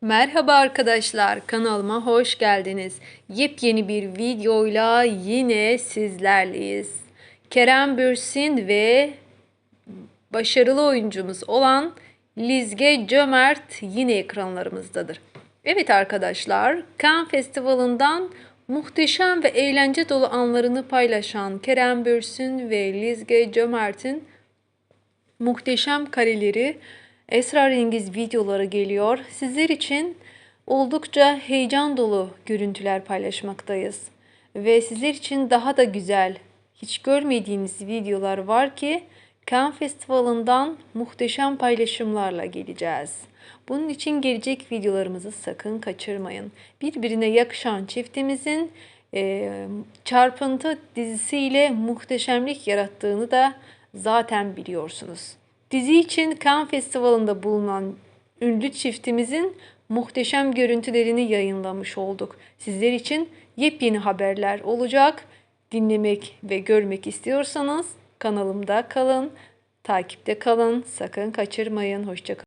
Merhaba arkadaşlar, kanalıma hoş geldiniz. Yepyeni bir videoyla yine sizlerleyiz. Kerem Bürsin ve başarılı oyuncumuz olan Lizge Cömert yine ekranlarımızdadır. Evet arkadaşlar, Cannes Festivali'nden muhteşem ve eğlence dolu anlarını paylaşan Kerem Bürsin ve Lizge Cömert'in muhteşem kareleri, esrarengiz videoları geliyor. Sizler için oldukça heyecan dolu görüntüler paylaşmaktayız. Ve sizler için daha da güzel, hiç görmediğiniz videolar var ki Cannes Festivali'nden muhteşem paylaşımlarla geleceğiz. Bunun için gelecek videolarımızı sakın kaçırmayın. Birbirine yakışan çiftimizin e, çarpıntı dizisiyle muhteşemlik yarattığını da zaten biliyorsunuz. Dizi için Cannes Festivali'nde bulunan ünlü çiftimizin muhteşem görüntülerini yayınlamış olduk. Sizler için yepyeni haberler olacak. Dinlemek ve görmek istiyorsanız kanalımda kalın, takipte kalın, sakın kaçırmayın. Hoşçakalın.